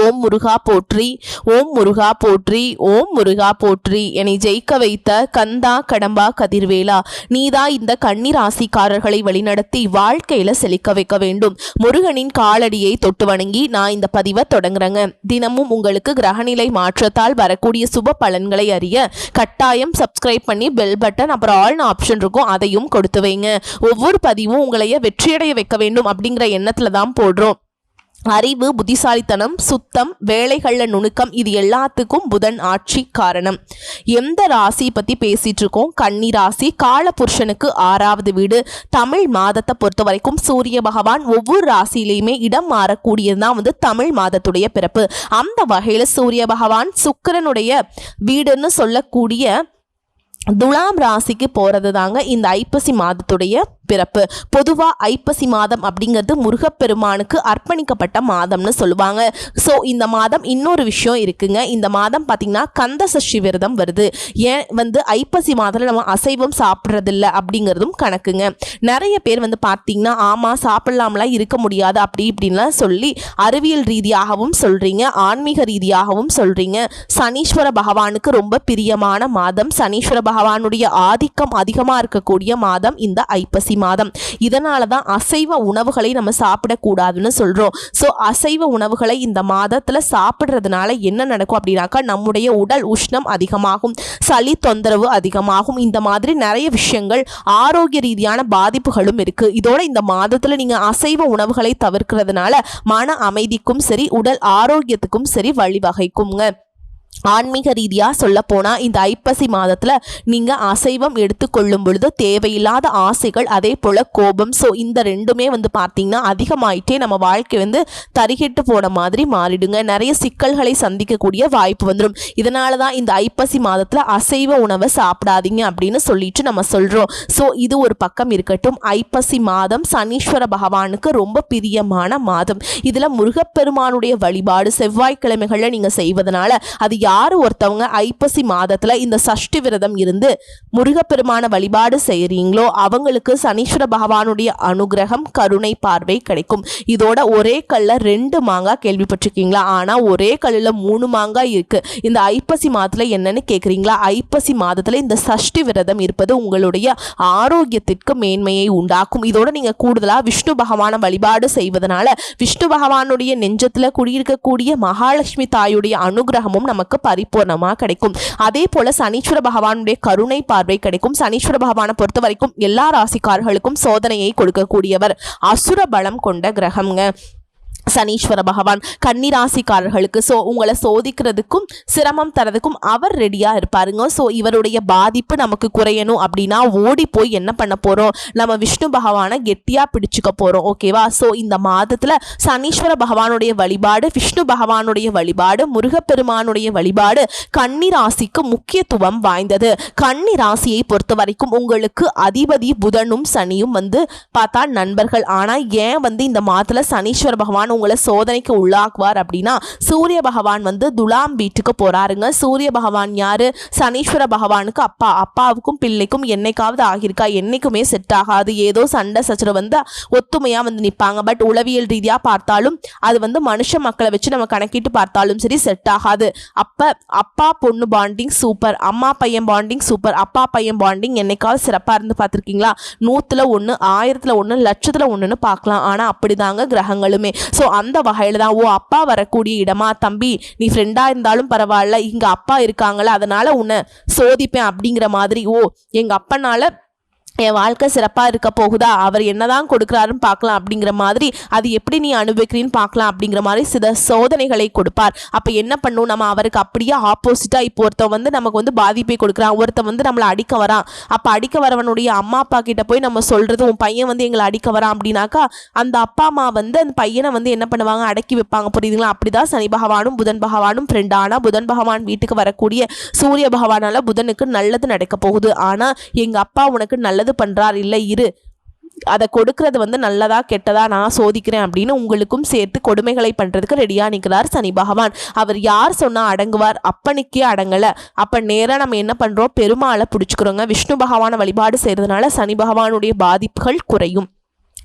ஓம் முருகா போற்றி ஓம் முருகா போற்றி ஓம் முருகா போற்றி. என்னை ஜெயிக்க வைத்த கந்தா கடம்பா கதிர்வேலா நீதா இந்த கண்ணீர் ராசிக்காரர்களை வழிநடத்தி வாழ்க்கையில செழிக்க வைக்க வேண்டும். முருகனின் காலடியை தொட்டு வணங்கி நான் இந்த பதிவை தொடங்குறேங்க. தினமும் உங்களுக்கு கிரகநிலை மாற்றத்தால் வரக்கூடிய சுப பலன்களை அறிய கட்டாயம் சப்ஸ்கிரைப் பண்ணி பெல் பட்டன் அப்புறம் ஆல்னு ஆப்ஷன் இருக்கும் அதையும் கொடுத்து வைங்க. ஒவ்வொரு பதிவும் உங்களைய வெற்றியடைய வைக்க வேண்டும் அப்படிங்கிற எண்ணத்துல தான் போடுறோம். அறிவு புத்திசாலித்தனம் சுத்தம் வேலைகளில் நுணுக்கம் இது எல்லாத்துக்கும் புதன் ஆட்சி காரணம். எந்த ராசி பற்றி பேசிட்டு இருக்கோம் கன்னி ராசி காலபுருஷனுக்கு ஆறாவது வீடு. தமிழ் மாதத்தை பொறுத்த வரைக்கும் சூரிய பகவான் ஒவ்வொரு ராசியிலையுமே இடம் மாறக்கூடியது தான் வந்து தமிழ் மாதத்துடைய பிறப்பு. அந்த வகையில் சூரிய பகவான் சுக்கிரனுடைய வீடுன்னு சொல்லக்கூடிய துலாம் ராசிக்கு போகிறது தாங்க இந்த ஐப்பசி மாதத்துடைய பிறப்பு. பொதுவாக ஐப்பசி மாதம் அப்படிங்கிறது முருகப்பெருமானுக்கு அர்ப்பணிக்கப்பட்ட மாதம்னு சொல்லுவாங்க. ஸோ இந்த மாதம் இன்னொரு விஷயம் இருக்குங்க. இந்த மாதம் பார்த்தீங்கன்னா கந்த சஷ்டி விரதம் வருது. ஏன் வந்து ஐப்பசி மாதத்தில் நம்ம அசைவம் சாப்பிட்றதில்ல அப்படிங்கிறதும் கணக்குங்க. நிறைய பேர் வந்து பார்த்தீங்கன்னா ஆமாம் சாப்பிடலாம்லாம் இருக்க முடியாது அப்படி இப்படின்லாம் சொல்லி அறிவியல் ரீதியாகவும் சொல்கிறீங்க ஆன்மீக ரீதியாகவும் சொல்கிறீங்க சனீஸ்வர பகவானுக்கு ரொம்ப பிரியமான மாதம். சனீஸ்வர பகவானுடைய ஆதிக்கம் அதிகமாக இருக்கக்கூடிய மாதம் இந்த ஐப்பசி மாதம். இதனால தான் அசைவ உணவுகளை நம்ம சாப்பிடக்கூடாதுன்னு சொல்கிறோம் ஸோ அசைவ உணவுகளை இந்த மாதத்தில் சாப்பிட்றதுனால என்ன நடக்கும் அப்படின்னாக்கா நம்முடைய உடல் உஷ்ணம் அதிகமாகும் சளி தொந்தரவு அதிகமாகும் இந்த மாதிரி நிறைய விஷயங்கள் ஆரோக்கிய ரீதியான பாதிப்புகளும் இருக்குது இதோட இந்த மாதத்தில் நீங்கள் அசைவ உணவுகளை தவிர்க்கிறதுனால மன அமைதிக்கும் சரி உடல் ஆரோக்கியத்துக்கும் சரி வழிவகைக்குங்க. ஆன்மீக ரீதியாக சொல்ல போனால் இந்த ஐப்பசி மாதத்தில் நீங்கள் அசைவம் எடுத்துக்கொள்ளும் பொழுது தேவையில்லாத ஆசைகள் அதே போல் கோபம். ஸோ இந்த ரெண்டுமே வந்து பார்த்திங்கன்னா அதிகமாயிட்டே நம்ம வாழ்க்கை வந்து தரிகிட்டு போன மாதிரி மாறிடுங்க. நிறைய சிக்கல்களை சந்திக்கக்கூடிய வாய்ப்பு வந்துடும் இதனால தான் இந்த ஐப்பசி மாதத்தில் அசைவ உணவை சாப்பிடாதீங்க அப்படின்னு சொல்லிட்டு நம்ம சொல்கிறோம் ஸோ இது ஒரு பக்கம் இருக்கட்டும். ஐப்பசி மாதம் சனீஸ்வர பகவானுக்கு ரொம்ப பிரியமான மாதம். இதில் முருகப்பெருமானுடைய வழிபாடு செவ்வாய்க்கிழமைகளில் நீங்கள் செய்வதனால அது யார் ஒருத்தவங்க ஐப்பசி மாதத்தில் இந்த சஷ்டி விரதம் இருந்து முருகப்பெருமான வழிபாடு செய்கிறீங்களோ அவங்களுக்கு சனீஸ்வர பகவானுடைய அனுகிரகம் கருணை பார்வை கிடைக்கும். இதோட ஒரே கல்ல ரெண்டு மாங்காய் கேள்விப்பட்டிருக்கீங்களா? ஆனால் ஒரே கல்லில் மூணு மாங்காய் இருக்குது இந்த ஐப்பசி மாதத்தில் என்னன்னு கேட்குறீங்களா ஐப்பசி மாதத்தில் இந்த சஷ்டி விரதம் இருப்பது உங்களுடைய ஆரோக்கியத்திற்கு மேன்மையை உண்டாக்கும். இதோட நீங்கள் கூடுதலாக விஷ்ணு பகவான வழிபாடு செய்வதனால விஷ்ணு பகவானுடைய நெஞ்சத்தில் குடியிருக்கக்கூடிய மகாலட்சுமி தாயுடைய அனுகிரகமும் நமக்கு பரிபூர்ணமாக கிடைக்கும். அதே போல சனீஸ்வர பகவானுடைய கருணை பார்வை கிடைக்கும். சனீஸ்வர பகவானை பொறுத்த வரைக்கும் எல்லா ராசிக்காரர்களுக்கும் சோதனையை கொடுக்கக்கூடியவர் அசுர பலம் கொண்ட கிரகம்ங்க. சனீஸ்வர பகவான் கன்னிராசிக்காரர்களுக்கு ஸோ உங்களை சோதிக்கிறதுக்கும் சிரமம் தரதுக்கும் அவர் ரெடியாக இருப்பாருங்க. ஸோ இவருடைய பாதிப்பு நமக்கு குறையணும் அப்படின்னா ஓடி போய் என்ன பண்ண போகிறோம் நம்ம விஷ்ணு பகவானை கெட்டியாக பிடிச்சிக்க போகிறோம் ஓகேவா ஸோ இந்த மாதத்தில் சனீஸ்வர பகவானுடைய வழிபாடு விஷ்ணு பகவானுடைய வழிபாடு முருகப்பெருமானுடைய வழிபாடு கன்னிராசிக்கு முக்கியத்துவம் வாய்ந்தது. கன்னி ராசியை பொறுத்த வரைக்கும் உங்களுக்கு அதிபதி புதனும் சனியும் வந்து பார்த்தா நண்பர்கள். ஆனால் ஏன் வந்து இந்த மாதத்தில் சனீஸ்வர பகவான் உங்களை சோதனைக்கு உள்ளாக்குவார் அப்படின்னா சூரிய பகவான் வந்து துலாம் வீட்டுக்கு போறாருங்க. சூரிய பகவான் யாரு? சனீஸ்வர பகவானுக்கு அப்பா. அப்பாவுக்கும் பிள்ளைக்கும் என்னைக்காவது ஆகியிருக்கா? என்னைக்குமே செட் ஆகாது. ஏதோ சண்டை சச்சரவு வந்து ஒத்துமையா வந்து நிற்பாங்க பட் உளவியல் ரீதியா பார்த்தாலும் அது வந்து மனுஷ மக்களை வச்சு நம்ம கணக்கிட்டு பார்த்தாலும் சரி செட் ஆகாது. அப்ப அப்பா பொண்ணு பாண்டிங் சூப்பர் அம்மா பையன் பாண்டிங் சூப்பர் அப்பா பையன் பாண்டிங் என்னைக்காவது சிறப்பாக இருந்து பார்த்துருக்கீங்களா? நூத்துல ஒன்று ஆயிரத்தில் ஒன்று லட்சத்தில் ஒன்றுன்னு பார்க்கலாம். ஆனால் அப்படிதாங்க கிரகங்களுமே. ஸோ அந்த வகையில் தான் ஓ அப்பா வரக்கூடிய இடமா தம்பி நீ ஃப்ரெண்டாக இருந்தாலும் பரவாயில்ல இங்கே அப்பா இருக்காங்களே அதனால் உன்னை சோதிப்பேன் அப்படிங்கிற மாதிரி ஓ எங்கள் அப்பனால என் வாழ்க்கை சிறப்பாக இருக்க போகுதா? அவர் என்னதான் கொடுக்குறாருன்னு பார்க்கலாம் அப்படிங்கிற மாதிரி அது எப்படி நீ அனுபவிக்கிறீன்னு பார்க்கலாம் அப்படிங்கிற மாதிரி சில சோதனைகளை கொடுப்பார். அப்போ என்ன பண்ணும்? நம்ம அவருக்கு அப்படியே ஆப்போசிட்டாக இப்போ ஒருத்தன் வந்து நமக்கு வந்து பாதிப்பை கொடுக்குறான். ஒருத்தன் வந்து நம்மளை அடிக்க வரான். அப்போ அடிக்க வரவனுடைய அம்மா அப்பா கிட்ட போய் நம்ம சொல்கிறது உன் பையன் வந்து எங்களை அடிக்க வரான் அப்படின்னாக்கா அந்த அப்பா அம்மா வந்து அந்த பையனை வந்து என்ன பண்ணுவாங்க? அடக்கி வைப்பாங்க. புரியுதுங்களா? அப்படிதான் சனி பகவானும் புதன் பகவானும் ஃப்ரெண்ட் ஆனால் புதன் பகவான் வீட்டுக்கு வரக்கூடிய சூரிய பகவானால் புதனுக்கு நல்லது நடக்க போகுது. ஆனால் எங்கள் அப்பா உனக்கு நல்லது பண்றார் இல்லை இரு. அதை கொடுக்கறது வந்து நல்லதா கெட்டதா நான் சோதிக்கிறேன் அப்படின்னு உங்களுக்கும் சேர்த்து கொடுமைகளை பண்ணுறதுக்கு ரெடியாக நிற்கிறார் சனி பகவான். அவர் யார் சொன்னால் அடங்குவார்? அப்பனுக்கே அடங்கலை. அப்போ நேராக நம்ம என்ன பண்ணுறோம் பெருமாளை பிடிச்சிக்கிறோங்க. விஷ்ணு பகவானை வழிபாடு செய்கிறதுனால சனி பகவானுடைய பாதிப்புகள் குறையும்.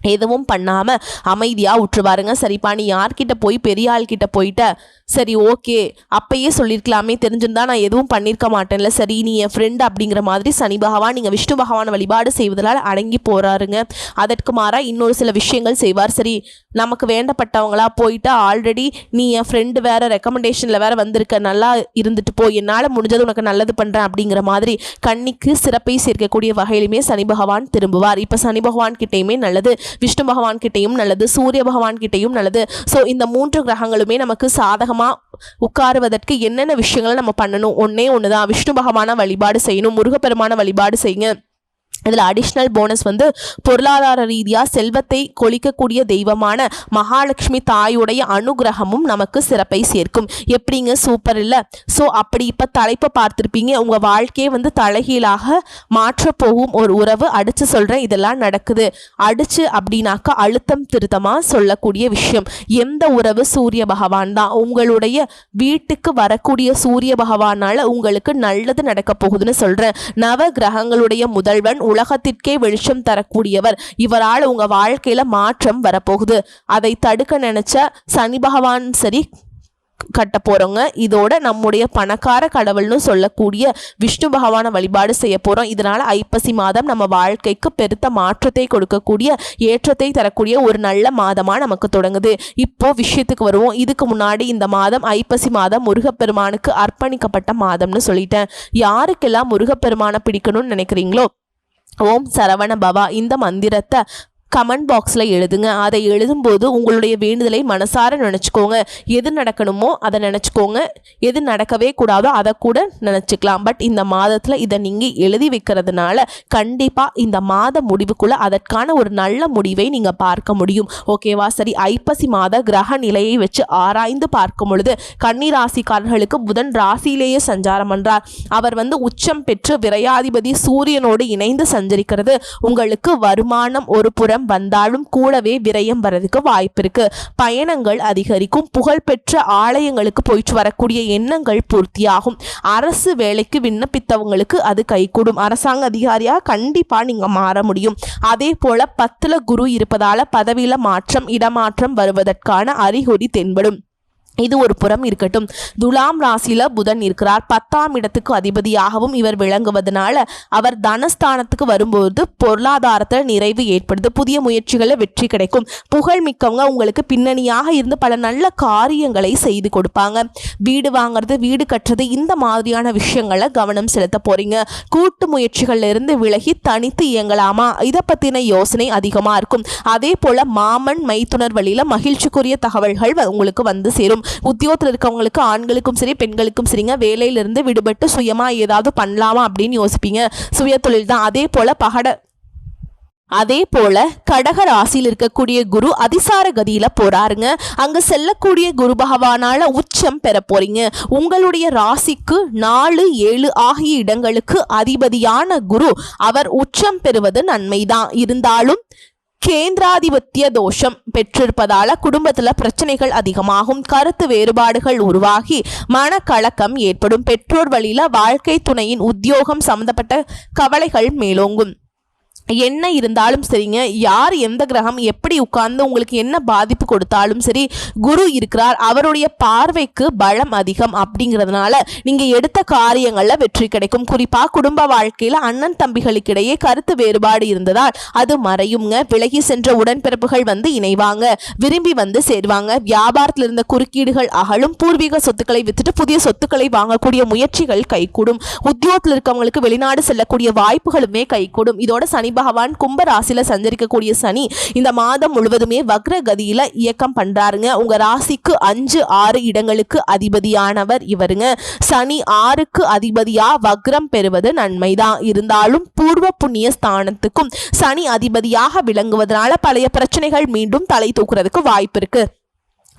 எதுவும் பண்ணாமல் அமைதியாக விட்டுருவாருங்க சரிப்பா நீ யார்கிட்ட போய் பெரிய ஆள்கிட்ட போயிட்ட? சரி ஓகே. அப்பயே சொல்லியிருக்கலாமே தெரிஞ்சிருந்தா நான் எதுவும் பண்ணியிருக்க மாட்டேன்ல. சரி நீ என் ஃப்ரெண்டு அப்படிங்கிற மாதிரி சனி பகவான் நீங்கள் விஷ்ணு பகவான் வழிபாடு செய்வதால் அடங்கி போகிறாருங்க அதற்கு மாறாக இன்னொரு சில விஷயங்கள் செய்வார். சரி நமக்கு வேண்டப்பட்டவங்களா போயிட்டு ஆல்ரெடி நீ என் ஃப்ரெண்டு வேற ரெக்கமெண்டேஷனில் வேற வந்திருக்க. நல்லா இருந்துட்டு போ. என்னால் முடிஞ்சது உனக்கு நல்லது பண்ணுறேன் அப்படிங்கிற மாதிரி கண்ணிக்கு சிறப்பை சேர்க்கக்கூடிய வகையிலுமே சனி பகவான் திரும்புவார். இப்போ சனி பகவான் கிட்டேயுமே நல்லது. விஷ்ணு பகவான் கிட்டேயும் நல்லது சூரிய பகவான் கிட்டேயும் நல்லது. ஸோ இந்த மூன்று கிரகங்களுமே நமக்கு சாதகமாக உட்காருவதற்கு என்னென்ன விஷயங்களை நம்ம பண்ணணும்? ஒன்றே ஒன்று தான் விஷ்ணு பகவானை வழிபாடு செய்யணும் முருகப்பெருமான வழிபாடு செய்யுங்க. இதில் அடிஷ்னல் போனஸ் வந்து பொருளாதார ரீதியாக செல்வத்தை கொளிக்கக்கூடிய தெய்வமான மகாலட்சுமி தாயுடைய அனுகிரகமும் நமக்கு சிறப்பை சேர்க்கும். எப்படிங்க? சூப்பர் இல்லை. ஸோ அப்படி இப்போ தலைப்பை பார்த்துருப்பீங்க. உங்கள் வாழ்க்கையை வந்து தலைகீழாக மாற்றப்போகும் ஒரு உறவு அடித்து சொல்கிறேன் இதெல்லாம் நடக்குது. அடித்து அப்படின்னாக்கா அழுத்தம் திருத்தமாக சொல்லக்கூடிய விஷயம். எந்த உறவு? சூரிய பகவான் தான். உங்களுடைய வீட்டுக்கு வரக்கூடிய சூரிய பகவானால உங்களுக்கு நல்லது நடக்க போகுதுன்னு சொல்கிறேன் நவ கிரகங்களுடைய முதல்வன் உலகத்திற்கே வெளிச்சம் தரக்கூடியவர். இவரால் உங்க வாழ்க்கையில மாற்றம் வரப்போகுது. அதை தடுக்க நினைச்ச சனி பகவான் சரி கட்ட போறோங்க. இதோட நம்முடைய பணக்கார கடவுள்னு சொல்லக்கூடிய விஷ்ணு பகவானை வழிபாடு செய்ய போறோம். இதனால ஐப்பசி மாதம் நம்ம வாழ்க்கைக்கு பெருத்த மாற்றத்தை கொடுக்கக்கூடிய ஏற்றத்தை தரக்கூடிய ஒரு நல்ல மாதமா நமக்கு தொடங்குது. இப்போ விஷயத்துக்கு வருவோம். இதுக்கு முன்னாடி இந்த மாதம் ஐப்பசி மாதம் முருகப்பெருமானுக்கு அர்ப்பணிக்கப்பட்ட மாதம்னு சொல்லிட்டேன். யாருக்கெல்லாம் முருகப்பெருமானை பிடிக்கணும்னு நினைக்கிறீங்களோ ஓம் சரவண பவா. இந்த மந்திரத்தை கமெண்ட் பாக்ஸில் எழுதுங்க. அதை எழுதும்போது உங்களுடைய வேண்டுதலை மனசார நினச்சிக்கோங்க. எது நடக்கணுமோ அதை நினச்சிக்கோங்க. எது நடக்கவே கூடாதோ அதை கூட நினச்சிக்கலாம். பட் இந்த மாதத்தில் இதை நீங்கள் எழுதி வைக்கிறதுனால கண்டிப்பாக இந்த மாத முடிவுக்குள்ளே அதற்கான ஒரு நல்ல முடிவை நீங்கள் பார்க்க முடியும். ஓகேவா? சரி ஐப்பசி மாத கிரக நிலையை வச்சு ஆராய்ந்து பார்க்கும் பொழுது கன்னி ராசிக்காரர்களுக்கு புதன் ராசியிலேயே சஞ்சாரம் பண்ணுறார் அவர் வந்து உச்சம் பெற்று விரையாதிபதி சூரியனோடு இணைந்து சஞ்சரிக்கிறது. உங்களுக்கு வருமானம் ஒரு புறம் வந்தாலும் கூடவே விரயம் வரதுக்கு வாய்ப்பு இருக்கு. பயணங்கள் அதிகரிக்கும். புகழ்பெற்ற ஆலயங்களுக்கு போயிட்டு வரக்கூடிய எண்ணங்கள் பூர்த்தியாகும். அரசு வேலைக்கு விண்ணப்பித்தவங்களுக்கு அது கைகூடும். அரசாங்க அதிகாரியா கண்டிப்பா நீங்க மாற முடியும். அதே போல பத்துல குரு இருப்பதால பதவியில மாற்றம் இடமாற்றம் வருவதற்கான அறிகுறி தென்படும். இது ஒரு புறம் இருக்கட்டும். துலாம் ராசியில புதன் இருக்கிறார். பத்தாம் இடத்துக்கு அதிபதியாகவும் இவர் விளங்குவதனால அவர் தனஸ்தானத்துக்கு வரும்போது பொருளாதாரத்தில் நிறைவு ஏற்படுது. புதிய முயற்சிகளில் வெற்றி கிடைக்கும். புகழ் மிக்கவங்க உங்களுக்கு பின்னணியாக இருந்து பல நல்ல காரியங்களை செய்து கொடுப்பாங்க. வீடு வாங்குறது வீடு கட்டுறது இந்த மாதிரியான விஷயங்களை கவனம் செலுத்த போறீங்க. கூட்டு முயற்சிகள்ல இருந்து விலகி தனித்து இயங்கலாமா? இதை பத்தின யோசனை அதிகமா இருக்கும். அதே போல மாமன் மைத்துனர் வழியில மகிழ்ச்சிக்குரிய தகவல்கள் வ- உங்களுக்கு வந்து சேரும். உத்தியோகத்தில் இருக்கவங்களுக்கு ஆண்களுக்கும் சரி பெண்களுக்கும் சரிங்க. வேலையிலிருந்து விடுபட்டு சுயமாக ஏதாவது பண்ணலாமா அப்படின்னு யோசிப்பீங்க. சுய தொழில் தான் அதே போல் பகட அதே போல கடக ராசியில் இருக்கக்கூடிய குரு அதிசார கதியில போறாருங்க. அங்க செல்லக்கூடிய குரு பகவானால உச்சம் பெற போறீங்க. உங்களுடைய ராசிக்கு நாலு ஏழு ஆகிய இடங்களுக்கு அதிபதியான குரு அவர் உச்சம் பெறுவது நன்மைதான். இருந்தாலும் கேந்திராதிபத்திய தோஷம் பெற்றிருப்பதால குடும்பத்தில் பிரச்சனைகள் அதிகமாகும் கருத்து வேறுபாடுகள் உருவாகி மனக்கலக்கம் ஏற்படும். பெற்றோர் வழியில வாழ்க்கை துணையின் உத்தியோகம் சம்பந்தப்பட்ட கவலைகள் மேலோங்கும். என்ன இருந்தாலும் சரிங்க. யார் எந்த கிரகம் எப்படி உட்கார்ந்து உங்களுக்கு என்ன பாதிப்பு கொடுத்தாலும் சரி குரு இருக்கிறார். அவருடைய பார்வைக்கு பலம் அதிகம் அப்படிங்கிறதுனால நீங்கள் எடுத்த காரியங்களில் வெற்றி கிடைக்கும். குறிப்பாக குடும்ப வாழ்க்கையில் அண்ணன் தம்பிகளுக்கிடையே கருத்து வேறுபாடு இருந்ததால் அது மறையுங்க. விலகி சென்ற உடன்பிறப்புகள் வந்து இணைவாங்க. விரும்பி வந்து சேருவாங்க. வியாபாரத்தில் இருந்த குறுக்கீடுகள் அகலும். பூர்வீக சொத்துக்களை வித்துட்டு புதிய சொத்துக்களை வாங்கக்கூடிய முயற்சிகள் கைகூடும். உத்தியோகத்தில் இருக்கவங்களுக்கு வெளிநாடு செல்லக்கூடிய வாய்ப்புகளுமே கைகூடும். இதோட சனி பகவான் கும்பராசியில் சஞ்சரிக்கக்கூடிய சனி இந்த மாதம் முழுவதுமே வக்ர கதியில் இயக்கம் பண்ணுறாருங்க உங்கள் ராசிக்கு அஞ்சு ஆறு இடங்களுக்கு அதிபதியானவர் இவருங்க. சனி ஆறுக்கு அதிபதியாக வக்ரம் பெறுவது நன்மைதான். இருந்தாலும் பூர்வ புண்ணிய ஸ்தானத்துக்கும் சனி அதிபதியாக விளங்குவதனால பழைய பிரச்சனைகள் மீண்டும் தலை தூக்குறதுக்கு வாய்ப்பு இருக்குது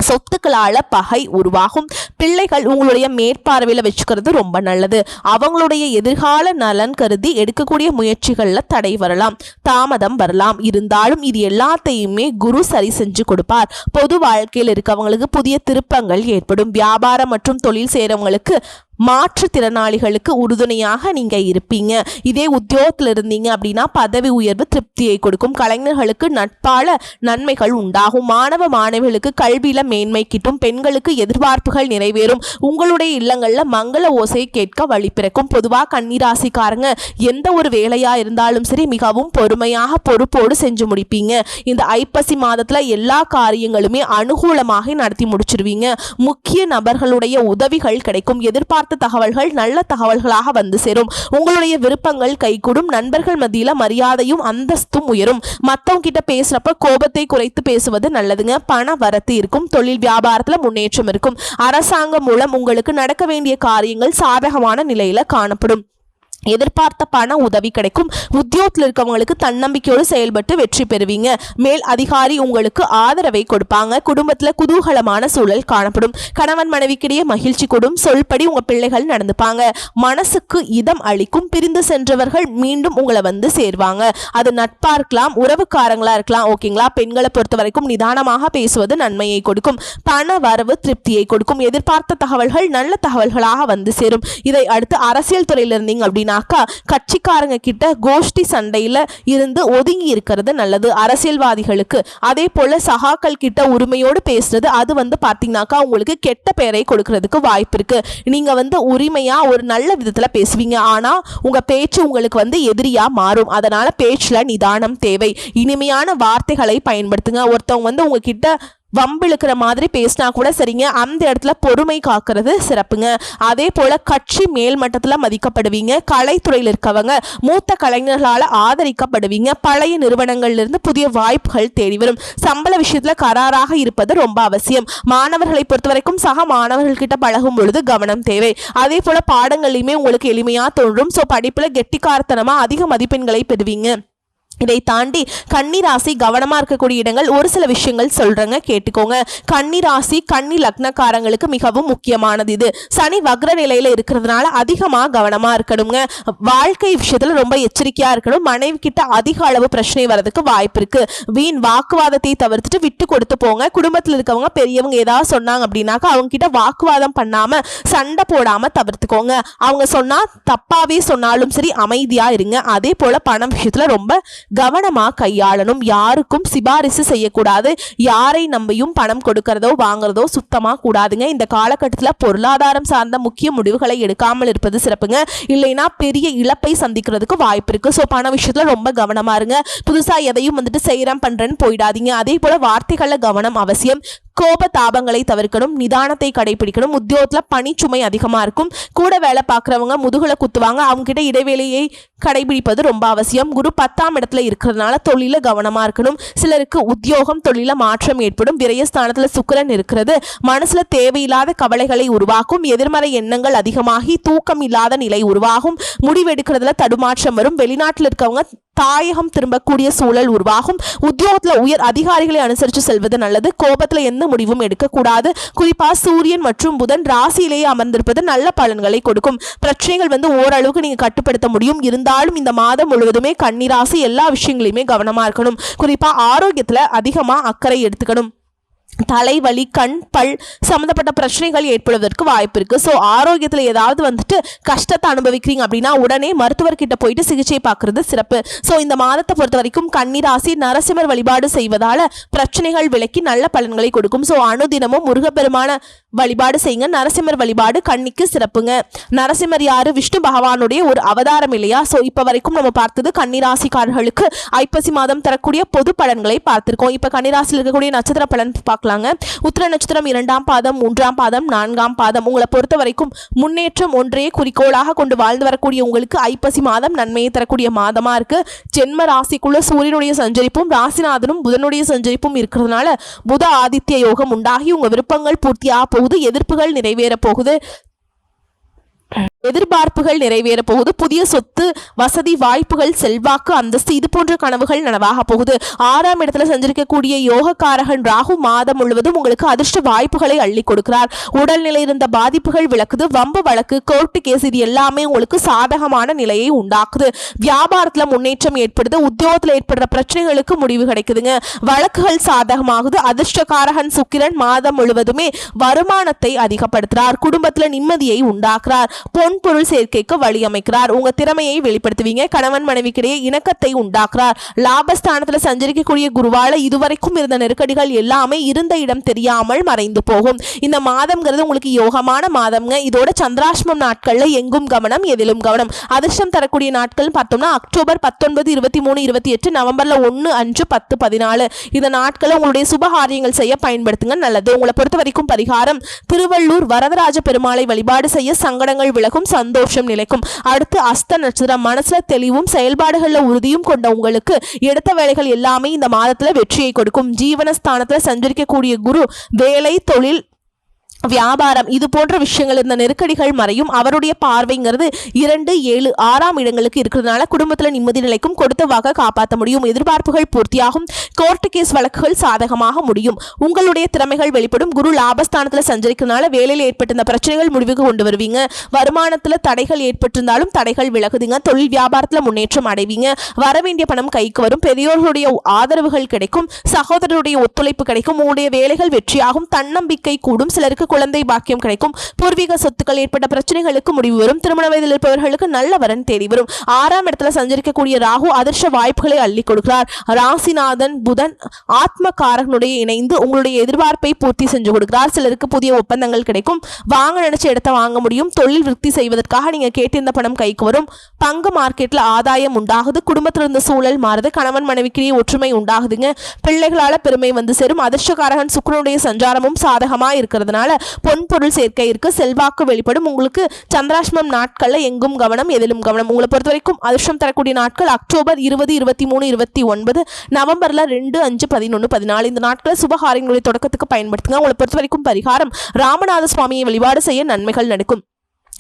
சொத்துக்களால் பகை உருவாகும். பிள்ளைகள் உங்களுடைய மேற்பார்வையில் வச்சுக்கிறது ரொம்ப நல்லது. அவங்களுடைய எதிர்கால நலன் கருதி எடுக்கக்கூடிய முயற்சிகளில் தடை வரலாம். தாமதம் வரலாம். இருந்தாலும் இது எல்லாத்தையுமே குரு சரி செஞ்சு கொடுப்பார். பொது வாழ்க்கையில் இருக்கவங்களுக்கு புதிய திருப்பங்கள் ஏற்படும். வியாபாரம் மற்றும் தொழில் செய்கிறவங்களுக்கு மாற்றுத்திறனாளிகளுக்கு உறுதுணையாக நீங்கள் இருப்பீங்க. இதே உத்தியோகத்தில் இருந்தீங்க அப்படின்னா பதவி உயர்வு திருப்தியை கொடுக்கும். கலைஞர்களுக்கு நட்பால நன்மைகள் உண்டாகும். மாணவ மாணவிகளுக்கு கல்வியில மேன்மை கிட்டும். பெண்களுக்கு எதிர்பார்ப்புகள் நிறைவேறும். உங்களுடைய இல்லங்களில் மங்கள ஓசை கேட்க வழி பிறக்கும். பொதுவாக கன்னிராசிக்காரங்க எந்த ஒரு வேலையா இருந்தாலும் சரி மிகவும் பொறுமையாக பொறுப்போடு செஞ்சு முடிப்பீங்க. இந்த ஐப்பசி மாதத்தில் எல்லா காரியங்களுமே அனுகூலமாக நடத்தி முடிச்சிருவீங்க. முக்கிய நபர்களுடைய உதவிகள் கிடைக்கும். எதிர்பார்த்த தகவல்கள் நல்ல தகவல்களாக வந்து சேரும். உங்களுடைய விருப்பங்கள் கைகூடும். நண்பர்கள் மத்தியில் மரியாதையும் அந்தஸ்தும் உயரும். மத்தவங்க கிட்ட பேசுறப்ப கோபத்தை குறைத்து பேசுவது நல்லதுங்க. பண வரத்து இருக்கும். தொழில் வியாபாரத்தில் முன்னேற்றம் இருக்கும். அரசாங்கம் மூலம் உங்களுக்கு நடக்க வேண்டிய காரியங்கள் சாதகமான நிலையில காணப்படும். எதிர்பார்த்த பண உதவி கிடைக்கும். உத்தியோகத்தில் இருக்கவங்களுக்கு தன்னம்பிக்கையோடு செயல்பட்டு வெற்றி பெறுவீங்க. மேல் அதிகாரி உங்களுக்கு ஆதரவை கொடுப்பாங்க. குடும்பத்தில் குதூகலமான சூழல் காணப்படும். கணவன் மனைவிக்கிடையே மகிழ்ச்சி கூடும். சொல்படி உங்கள் பிள்ளைகள் நடந்துப்பாங்க. மனசுக்கு இதம் அளிக்கும். பிரிந்து சென்றவர்கள் மீண்டும் உங்களை வந்து சேர்வாங்க. அது நட்பாக இருக்கலாம் உறவுக்காரங்களா இருக்கலாம் ஓகேங்களா? பெண்களை பொறுத்த வரைக்கும் நிதானமாக பேசுவது நன்மையை கொடுக்கும். பண வரவு திருப்தியை கொடுக்கும். எதிர்பார்த்த தகவல்கள் நல்ல தகவல்களாக வந்து சேரும். இதை அடுத்து அரசியல் துறையில் இருந்தீங்க அப்படின்னாக்கா கட்சிக்காரங்க கிட்ட கோஷ்டி சண்டையில இருந்து ஒதுங்கி இருக்கிறது நல்லது. அரசியல்வாதிகளுக்கு அதே போல சகாக்கள் கிட்ட உரிமையோடு பேசுறது அது வந்து பார்த்தீங்கன்னாக்கா உங்களுக்கு கெட்ட பெயரை கொடுக்கறதுக்கு வாய்ப்பு இருக்கு. நீங்க வந்து உரிமையா ஒரு நல்ல விதத்தில் பேசுவீங்க. ஆனால் உங்கள் பேச்சு உங்களுக்கு வந்து எதிரியா மாறும். அதனால் பேச்சில் நிதானம் தேவை. இனிமையான வார்த்தைகளை பயன்படுத்துங்க. ஒருத்தவங்க வந்து உங்ககிட்ட வம்பிழுக்கிற மாதிரி பேசினா கூட சரிங்க. அந்த இடத்துல பொறுமை காக்கிறது சிறப்புங்க. அதே போல கட்சி மேல்மட்டத்தில் மதிக்கப்படுவீங்க. கலைத்துறையில் இருக்கவங்க மூத்த கலைஞர்களால் ஆதரிக்கப்படுவீங்க. பழைய நிறுவனங்கள்லேருந்து புதிய வாய்ப்புகள் தேடி வரும். சம்பள விஷயத்தில் கராராக இருப்பது ரொம்ப அவசியம். மாணவர்களை பொறுத்த வரைக்கும் சக மாணவர்கள்கிட்ட பழகும் பொழுது கவனம் தேவை. அதே போல பாடங்கள்லையுமே உங்களுக்கு எளிமையாக தோன்றும். ஸோ படிப்பில் கெட்டிக்காரத்தனமாக அதிக மதிப்பெண்களை பெறுவீங்க. இதை தாண்டி கன்னிராசி கவனமாக இருக்கக்கூடிய இடங்கள் ஒரு சில விஷயங்கள் சொல்கிறேங்க கேட்டுக்கோங்க. கன்னிராசி கன்னி லக்னக்காரங்களுக்கு மிகவும் முக்கியமானது இது. சனி வக்ர நிலையில் இருக்கிறதுனால அதிகமாக கவனமாக இருக்கணுங்க. வாழ்க்கை விஷயத்தில் ரொம்ப எச்சரிக்கையாக இருக்கணும். மனைவி கிட்ட அதிக அளவு பிரச்சனை வர்றதுக்கு வாய்ப்பு இருக்கு. வீண் வாக்குவாதத்தை தவிர்த்துட்டு விட்டு கொடுத்து போங்க. குடும்பத்தில் இருக்கவங்க பெரியவங்க ஏதாவது சொன்னாங்க அப்படின்னாக்கா அவங்க கிட்ட வாக்குவாதம் பண்ணாமல் சண்டை போடாமல் தவிர்த்துக்கோங்க. அவங்க சொன்னால் தப்பாவே சொன்னாலும் சரி அமைதியாக இருங்க. அதே போல் பணம் விஷயத்தில் ரொம்ப கவனமாக கையாளணும். யாருக்கும் சிபாரிசு செய்யக்கூடாது. யாரை நம்பியும் பணம் கொடுக்கறதோ வாங்குறதோ சுத்தமாக கூடாதுங்க. இந்த காலகட்டத்தில் பொருளாதாரம் சார்ந்த முக்கிய முடிவுகளை எடுக்காமல் இருப்பது சிறப்புங்க. இல்லைன்னா பெரிய இழப்பை சந்திக்கிறதுக்கு வாய்ப்பு இருக்குது ஸோ பண விஷயத்தில் ரொம்ப கவனமா இருங்க. புதுசாக எதையும் வந்துட்டு செய்கிறேன் பண்றேன்னு போயிடாதீங்க. அதே போல் வார்த்தைகளில் கவனம் அவசியம். கோப தாபங்களை தவிர்க்கணும் நிதானத்தை கடைபிடிக்கணும் உத்தியோகத்தில் பணிச்சுமை அதிகமாக இருக்கும். கூட வேலை பார்க்குறவங்க முதுகுல குத்துவாங்க. அவங்க கிட்ட இடைவேளையை கடைபிடிப்பது ரொம்ப அவசியம். குரு பத்தாம் இடத்துல இருக்கிறதுனால தொழில கவனமாக இருக்கணும். சிலருக்கு உத்தியோகம் தொழில மாற்றம் ஏற்படும். விரயஸ்தானத்தில் சுக்கிரன் இருக்கிறது. மனசுல தேவையில்லாத கவலைகளை உருவாக்கும். எதிர்மறை எண்ணங்கள் அதிகமாகி தூக்கம் இல்லாத நிலை உருவாகும். முடிவெடுக்கிறதுல தடுமாற்றம் வரும். வெளிநாட்டில் இருக்கவங்க தாயகம் திரும்பக்கூடிய சூழல் உருவாகும். உத்தியோகத்தில் உயர் அதிகாரிகளை அனுசரித்து செல்வது நல்லது. கோபத்தில் எந்த முடிவும் எடுக்கக்கூடாது. குறிப்பாக சூரியன் மற்றும் புதன் ராசியிலேயே அமர்ந்திருப்பது நல்ல பலன்களை கொடுக்கும். பிரச்சனைகள் வந்து ஓரளவுக்கு நீங்கள் கட்டுப்படுத்த முடியும். இருந்தாலும் இந்த மாதம் முழுவதுமே கன்னிராசி எல்லா விஷயங்களையுமே கவனமாக இருக்கணும். குறிப்பாக ஆரோக்கியத்தில் அதிகமாக அக்கறை எடுத்துக்கணும். தலைவலி கண் பல் சம்மந்தப்பட்ட பிரச்சனைகள் ஏற்படுவதற்கு வாய்ப்பு இருக்குது ஸோ ஆரோக்கியத்தில் ஏதாவது வந்துட்டு கஷ்டத்தை அனுபவிக்கிறீங்க அப்படின்னா உடனே மருத்துவர்கிட்ட போயிட்டு சிகிச்சை பார்க்குறது சிறப்பு. ஸோ இந்த மாதத்தை பொறுத்த வரைக்கும் கன்னிராசி நரசிம்மர் வழிபாடு செய்வதால் பிரச்சனைகள் விலக்கி நல்ல பலன்களை கொடுக்கும். ஸோ அணுதினமும் முருகப்பெருமான வழிபாடு செய்யுங்க. நரசிம்மர் வழிபாடு கண்ணிக்கு சிறப்புங்க. நரசிம்மர் யாரு? விஷ்ணு பகவானுடைய ஒரு அவதாரம் இல்லையா? ஸோ இப்போ வரைக்கும் நம்ம பார்த்தது கன்னிராசிக்காரர்களுக்கு ஐப்பசி மாதம் தரக்கூடிய பொது பலன்களை பார்த்திருக்கோம். இப்போ கன்னிராசியில் இருக்கக்கூடிய நட்சத்திர பலன் பார்க்கலாங்க. உத்திர நட்சத்திரம் இரண்டாம் பாதம் மூன்றாம் பாதம் நான்காம் பாதம். உங்களை பொறுத்த வரைக்கும் முன்னேற்றம் ஒன்றே குறிக்கோளாக கொண்டு வாழ்ந்து வரக்கூடிய உங்களுக்கு ஐப்பசி மாதம் நன்மையை தரக்கூடிய மாதமா இருக்கு. ஜென்ம ராசிக்குள்ள சூரியனுடைய சஞ்சரிப்பும் ராசிநாதனும் புதனுடைய சஞ்சரிப்பும் இருக்கிறதுனால புத ஆதித்ய யோகம் உண்டாகி உங்க விருப்பங்கள் பூர்த்தியாக போகுது எதிர்ப்புகள் நிறைவேற போகுது. எதிர்பார்ப்புகள் நிறைவேற போகுது. புதிய சொத்து வசதி வாய்ப்புகள் செல்வாக்கு அந்தஸ்து இது போன்ற கனவுகள் நனவாக போகுது. ஆறாம் இடத்துல செஞ்சிருக்கக்கூடிய யோகக்காரகன் ராகு மாதம் முழுவதும் உங்களுக்கு அதிர்ஷ்ட வாய்ப்புகளை அள்ளி கொடுக்கிறார். உடல்நிலை இருந்த பாதிப்புகள் விளக்குது. வம்பு வழக்கு கோர்ட்டு கேஸ் இது எல்லாமே உங்களுக்கு சாதகமான நிலையை உண்டாக்குது. வியாபாரத்துல முன்னேற்றம் ஏற்படுது. உத்தியோகத்தில் ஏற்படுற பிரச்சனைகளுக்கு முடிவு கிடைக்குதுங்க. வழக்குகள் சாதகமாகுது. அதிர்ஷ்டக்காரகன் சுக்கிரன் மாதம் முழுவதுமே வருமானத்தை அதிகப்படுத்துறார். குடும்பத்துல நிம்மதியை உண்டாக்குறார். பொன்பொருள் சேர்க்கைக்கு வழியமைக்கிறார் உங்க திறமையை வெளிப்படுத்துவீங்க. கணவன் மனைவிக்கிடையே இணக்கத்தை உண்டாக்குறார். லாபஸ்தானத்தில் சஞ்சரிக்கக்கூடிய குருவால இதுவரைக்கும் இருந்த நெருக்கடிகள் எல்லாமே இருந்த இடம் தெரியாமல் மறைந்து போகும். இந்த மாதம்ங்கிறது உங்களுக்கு யோகமான மாதம்ங்க. இதோட சந்திராஷ்மம் நாட்கள்ல எங்கும் கவனம் எதிலும் கவனம். அதிர்ஷ்டம் தரக்கூடிய நாட்கள் பார்த்தோம்னா அக்டோபர் பத்தொன்பது இருபத்தி மூணு இருபத்தி எட்டு நவம்பர்ல ஒன்று அஞ்சு பத்து பதினாலு. இந்த நாட்களை உங்களுடைய சுபகாரியங்கள் செய்ய பயன்படுத்துங்க. நல்லது. உங்களை பொறுத்த வரைக்கும் பரிகாரம். திருவள்ளூர் வரதராஜ பெருமாளை வழிபாடு செய்ய சங்கடங்கள் விலகும். சந்தோஷம் நிலைக்கும். அடுத்து அஸ்த நட்சத்திரம். மனசுல தெளிவும் செயல்பாடுகளில் உறுதியும் கொண்ட உங்களுக்கு எடுத்த வேலைகள் எல்லாமே இந்த மாதத்துல வெற்றியை கொடுக்கும். ஜீவனஸ்தானத்துல சஞ்சரிக்கக்கூடிய குரு வேலை தொழில் வியாபாரம் இது போன்ற விஷயங்கள் இருந்த நெருக்கடிகள் மறையும். அவருடைய பார்வைங்கிறது இரண்டு ஏழு ஆறாம் இடங்களுக்கு இருக்கிறதுனால குடும்பத்தில் நிம்மதி நிலைக்கும் கொடுத்தவாக காப்பாற்ற முடியும். எதிர்பார்ப்புகள் பூர்த்தியாகும். கோர்ட்டு கேஸ் வழக்குகள் சாதகமாக முடியும். உங்களுடைய திறமைகள் வெளிப்படும். குரு லாபஸ்தானத்தில் சஞ்சரிக்கிறதுனால வேலையில் ஏற்பட்டிருந்த பிரச்சனைகள் முடிவுக்கு கொண்டு வருவீங்க. வருமானத்தில் தடைகள் ஏற்பட்டிருந்தாலும் தடைகள் விலகுதுங்க. தொழில் வியாபாரத்தில் முன்னேற்றம் அடைவீங்க. வர வேண்டிய பணம் கைக்கு வரும். பெரியோர்களுடைய ஆதரவுகள் கிடைக்கும். சகோதரருடைய ஒத்துழைப்பு கிடைக்கும். உங்களுடைய வேலைகள் வெற்றியாகும். தன்னம்பிக்கை கூடும். சிலருக்கு குழந்தை பாக்கியம் கிடைக்கும். பூர்வீக சொத்துக்கள் ஏற்பட்ட பிரச்சனைகளுக்கு முடிவு வரும். திருமண வயதில் இருப்பவர்களுக்கு நல்ல வரன் தேடி வரும். ஆறாம் இடத்துல சஞ்சரிக்கக்கூடிய ராகு அதிர்ஷ்ட வாய்ப்புகளை அள்ளி கொடுக்கிறார். ராசிநாதன் புதன் ஆத்மகாரகனுடைய இணைந்து உங்களுடைய எதிர்பார்ப்பை பூர்த்தி செஞ்சு கொடுக்கிறார். சிலருக்கு புதிய ஒப்பந்தங்கள் கிடைக்கும். வாங்க நினைச்ச இடத்த வாங்க முடியும். தொழில் விருத்தி செய்வதற்காக நீங்க கேட்டிருந்த பணம் கைக்கு வரும். பங்கு மார்க்கெட்ல ஆதாயம் உண்டாகுது. குடும்பத்தில் இருந்த சூழல் மாறுது. கணவன் மனைவிக்கிடையே ஒற்றுமை உண்டாகுதுங்க. பிள்ளைகளால பெருமை வந்து சேரும். அதிர்ஷ்டகாரகன் சுக்கரனுடைய சஞ்சாரமும் சாதகமா இருக்கிறதுனால பொன் பொருள் சேர்க்கை இருக்கு செல்வாக்கு வெளிப்படும். உங்களுக்கு சந்திராஷ்மம் நாட்கள்ல எங்கும் கவனம் எதிலும் கவனம். உங்களை பொறுத்த வரைக்கும் அதிர்ஷ்டம் தரக்கூடிய நாட்கள் அக்டோபர் இருபது இருபத்தி மூணு இருபத்தி ஒன்பது நவம்பர்ல ரெண்டு அஞ்சு பதினொன்று பதினாலு. இந்த நாட்களை சுபகாரியங்களுடைய தொடக்கத்துக்கு பயன்படுத்துங்க. உங்களை பொறுத்த வரைக்கும் பரிகாரம் ராமநாத சுவாமியை வழிபாடு செய்ய நன்மைகள் நடக்கும்.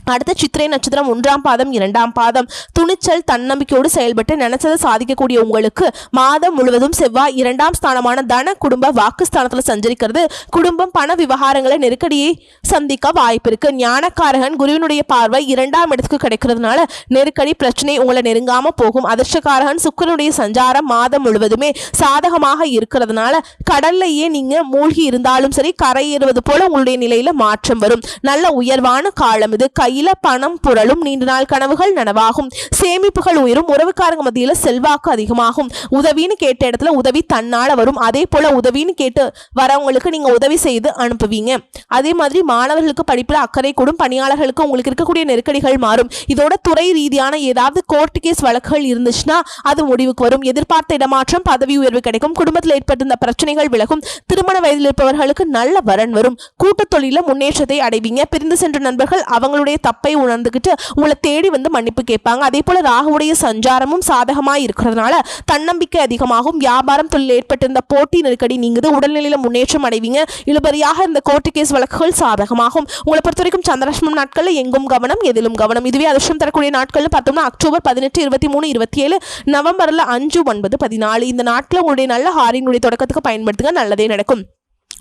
அடுத்த சித்திரை நட்சத்திரம் ஒன்றாம் பாதம் இரண்டாம் பாதம். துணிச்சல் தன்னம்பிக்கையோடு செயல்பட்டு நினைச்சதை சாதிக்கக்கூடிய உங்களுக்கு மாதம் முழுவதும் செவ்வாய் இரண்டாம் ஸ்தானமான தன குடும்ப வாக்குஸ்தானத்தில் சஞ்சரிக்கிறது. குடும்பம் பண விவகாரங்களை நெருக்கடியை சந்திக்க வாய்ப்பு இருக்கு. ஞானக்காரகன் குருவினுடைய பார்வை இரண்டாம் இடத்துக்கு கிடைக்கிறதுனால நெருக்கடி பிரச்சனை உங்களை நெருங்காம போகும். அதிர்ஷ்டக்காரகன் சுக்கரனுடைய சஞ்சாரம் மாதம் முழுவதுமே சாதகமாக இருக்கிறதுனால கடல்லையே நீங்க மூழ்கி இருந்தாலும் சரி கரையேறுவது போல உங்களுடைய நிலையில மாற்றம் வரும். நல்ல உயர்வான காலம் இது. கை கையில பணம் புரளும் நீண்ட நாள் கனவுகள் நனவாகும். சேமிப்புகள் உயரும் உறவுக்காரங்க மத்தியில செல்வாக்கு அதிகமாகும். உதவின்னு கேட்ட இடத்துல உதவி தன்னால வரும். அதே போல உதவின்னு கேட்டு வரவங்களுக்கு நீங்க உதவி செய்து அனுப்புவீங்க. அதே மாதிரி மாணவர்களுக்கு படிப்புல அக்கறை கூடும் பணியாளர்களுக்கு உங்களுக்கு இருக்கக்கூடிய நெருக்கடிகள் மாறும். இதோட துறை ரீதியான ஏதாவது கோர்ட் கேஸ் வழக்குகள் இருந்துச்சுன்னா அது முடிவுக்கு வரும். எதிர்பார்த்த இடமாற்றம் பதவி உயர்வு கிடைக்கும். குடும்பத்தில் ஏற்பட்டிருந்த பிரச்சனைகள் விலகும். திருமண வயதில் இருப்பவர்களுக்கு நல்ல வரன் வரும். கூட்டு தொழில முன்னேற்றத்தை அடைவீங்க. பிரிந்து சென்ற நண்பர்கள் அவங்களுடைய தப்பை உணர்ந்துக்கிட்டு உங்களை தேடி வந்து மன்னிப்பு கேட்பாங்க. அதே போல ராகுவுடைய சஞ்சாரமும் சாதகமாக இருக்கிறதுனால தன்னம்பிக்கை அதிகமாகும். வியாபாரம் தொழில் ஏற்பட்டிருந்த போட்டி நெருக்கடி நீங்குது. உடல்நிலையில் முன்னேற்றம் அடைவீங்க. இழுபறியாக இந்த கோர்ட்டு கேஸ் வழக்குகள் சாதகமாகும். உங்களை பொறுத்த வரைக்கும் சந்திராஷ்டமம் நாட்களில் எங்கும் கவனம் எதிலும் கவனம். இதுவே அதிர்ஷ்டம் தரக்கூடிய நாட்கள்னு பார்த்தோம்னா அக்டோபர் பதினெட்டு இருபத்தி மூணு இருபத்தி ஏழு நவம்பரில் அஞ்சு ஒன்பது பதினாலு. இந்த நாட்களில் உங்களுடைய நல்ல ஹாரினுடைய தொடக்கத்துக்கு பயன்படுத்துங்க. நல்லதே நடக்கும்.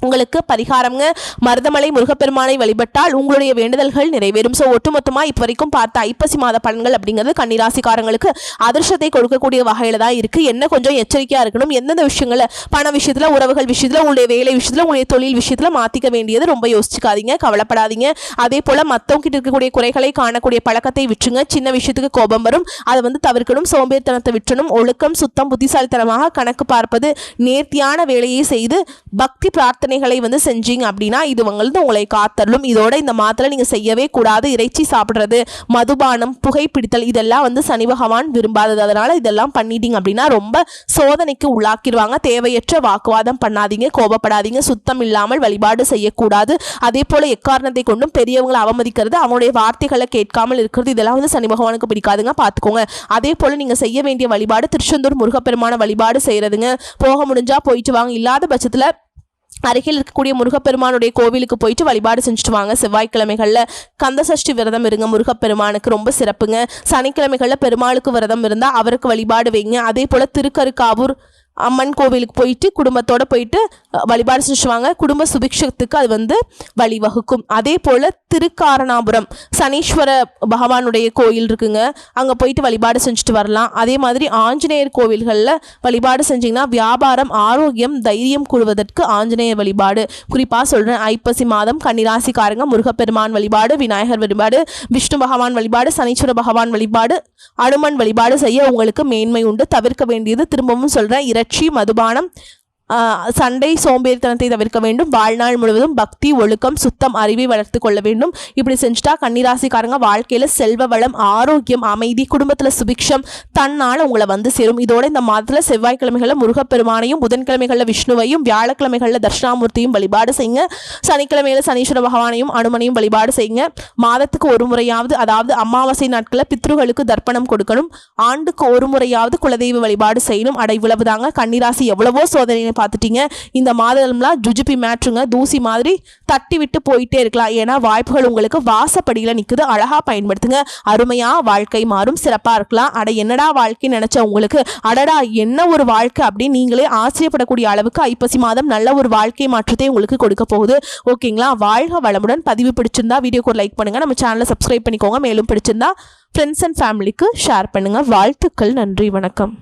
உங்களுக்கு பரிகாரம்ங்க. மருதமலை முருகப்பெருமானை வழிபட்டால் உங்களுடைய வேண்டுதல்கள் நிறைவேறும். ஸோ ஒட்டுமொத்தமாக இப்போ வரைக்கும் பார்த்த ஐப்பசி மாத பலன்கள் அப்படிங்கிறது கன்னிராசிக்காரங்களுக்கு அதிர்ஷ்டத்தை கொடுக்கக்கூடிய வகையில் தான் இருக்குது என்ன கொஞ்சம் எச்சரிக்கையாக இருக்கணும். எந்தெந்த விஷயங்களை பண விஷயத்தில் உறவுகள் விஷயத்தில் உங்களுடைய வேலை விஷயத்தில் உங்களுடைய தொழில் விஷயத்தில் மாற்றிக்க வேண்டியது ரொம்ப யோசிச்சுக்காதீங்க. கவலைப்படாதீங்க. அதே போல் மற்றவங்க கிட்ட இருக்கக்கூடிய குறைகளை காணக்கூடிய பழக்கத்தை விட்டுருங்க. சின்ன விஷயத்துக்கு கோபம் வரும். அதை வந்து தவிர்க்கணும். சோம்பேறித்தனத்தை விட்டுணும் ஒழுக்கம் சுத்தம் புத்திசாலித்தனமாக கணக்கு பார்ப்பது நேர்த்தியான வேலையை செய்து பக்தி பிரார்த்தனை பிரார்த்தனைகளை வந்து செஞ்சீங்க அப்படின்னா இது வந்து உங்களை காத்தரலும் இதோட இந்த மாத்திரை நீங்கள் செய்யவே கூடாது. இறைச்சி சாப்பிட்றது மதுபானம் புகைப்பிடித்தல் இதெல்லாம் வந்து சனி பகவான் விரும்பாதது. அதனால் இதெல்லாம் பண்ணிட்டீங்க அப்படின்னா ரொம்ப சோதனைக்கு உள்ளாக்கிடுவாங்க. தேவையற்ற வாக்குவாதம் பண்ணாதீங்க கோபப்படாதீங்க சுத்தம் இல்லாமல் வழிபாடு செய்யக்கூடாது. அதே போல் எக்காரணத்தை கொண்டும் பெரியவங்களை அவமதிக்கிறது அவனுடைய வார்த்தைகளை கேட்காமல் இருக்கிறது இதெல்லாம் வந்து சனி பகவானுக்கு பிடிக்காதுங்க. பார்த்துக்கோங்க. அதே போல் நீங்கள் செய்ய வேண்டிய வழிபாடு திருச்செந்தூர் முருகப்பெருமான வழிபாடு செய்கிறதுங்க போக முடிஞ்சால் போயிட்டு வாங்க. இல்லாத பட்சத்தில் அருகில் இருக்கக்கூடிய முருகப்பெருமானுடைய கோவிலுக்கு போயிட்டு வழிபாடு செஞ்சுட்டு வாங்க. செவ்வாய்க்கிழமைகளில் கந்தசஷ்டி விரதம் இருங்க. முருகப்பெருமானுக்கு ரொம்ப சிறப்புங்க. சனிக்கிழமைகளில் பெருமாளுக்கு விரதம் இருந்தால் அவருக்கு வழிபாடு வைங்க. அதே போல் திருக்கருக்காவூர் அம்மன் கோவிலுக்கு போயிட்டு குடும்பத்தோட போயிட்டு வழிபாடு செஞ்சுவாங்க. குடும்ப சுபிக்ஷத்துக்கு அது வந்து வழிவகுக்கும். அதே போல் திருக்காரணாபுரம் சனீஸ்வர பகவானுடைய கோயில் இருக்குங்க. அங்கே போயிட்டு வழிபாடு செஞ்சுட்டு வரலாம். அதே மாதிரி ஆஞ்சநேயர் கோவில்களில் வழிபாடு செஞ்சிங்கன்னா வியாபாரம் ஆரோக்கியம் தைரியம் கூடுவதற்கு ஆஞ்சநேயர் வழிபாடு. குறிப்பாக சொல்கிறேன் ஐப்பசி மாதம் கன்னிராசிக்காரங்க முருகப்பெருமான் வழிபாடு விநாயகர் வழிபாடு விஷ்ணு பகவான் வழிபாடு சனீஸ்வர பகவான் வழிபாடு அனுமன் வழிபாடு செய்ய உங்களுக்கு மேன்மை உண்டு. தவிர்க்க வேண்டியது திரும்பவும் சொல்கிறேன் இரட்டை மதுபானம் சண்டை சோம்பேறித்தனத்தை தவிர்க்க வேண்டும். வாழ்நாள் முழுவதும் பக்தி ஒழுக்கம் சுத்தம் அறிவை வளர்த்து கொள்ள வேண்டும். இப்படி செஞ்சுட்டா கன்னிராசிக்காரங்க வாழ்க்கையில் செல்வ வளம் ஆரோக்கியம் அமைதி குடும்பத்தில் சுபிக்ஷம் தன்னால் உங்களை வந்து சேரும். இதோட இந்த மாதத்தில் செவ்வாய்க்கிழமைகளில் முருகப்பெருமானையும் புதன்கிழமைகளில் விஷ்ணுவையும் வியாழக்கிழமைகளில் தட்சிணாமூர்த்தியும் வழிபாடு செய்யுங்க. சனிக்கிழமையில சனீஸ்வர பகவானையும் அனுமனையும் வழிபாடு செய்யுங்க. மாதத்துக்கு ஒரு முறையாவது அதாவது அமாவாசை நாட்களில் பித்ருகளுக்கு தர்ப்பணம் கொடுக்கணும். ஆண்டுக்கு ஒரு முறையாவது குலதெய்வ வழிபாடு செய்யணும். அட இவ்வளவு தாங்க கன்னிராசி எவ்வளவோ சோதனை பார்த்துட்டீங்க. இந்த மாதம்லாம் ஜுஜுபி மேட்ருங்க தூசி மாதிரி தட்டி விட்டு போயிட்டே இருக்கலாம். ஏன்னா வாய்ப்புகள் உங்களுக்கு வாசப்படியில் நிற்குது அழகாக பயன்படுத்துங்க. அருமையாக வாழ்க்கை மாறும். சிறப்பாக இருக்கலாம். அட என்னடா வாழ்க்கைன்னு நினச்ச உங்களுக்கு அடடா என்ன ஒரு வாழ்க்கை அப்படின்னு நீங்களே ஆச்சரியப்படக்கூடிய அளவுக்கு ஐப்பசி மாதம் நல்ல ஒரு வாழ்க்கை மாற்றத்தை உங்களுக்கு கொடுக்க போகுது. ஓகேங்களா? வாழ்க வளமுடன். பதிவு பிடிச்சிருந்தா வீடியோக்கு ஒரு லைக் பண்ணுங்கள் நம்ம சேனலை சப்ஸ்கிரைப் பண்ணிக்கோங்க. மேலும் பிடிச்சிருந்தா ஃப்ரெண்ட்ஸ் அண்ட் ஃபேமிலிக்கு ஷேர் பண்ணுங்கள் வாழ்த்துக்கள். நன்றி. வணக்கம்.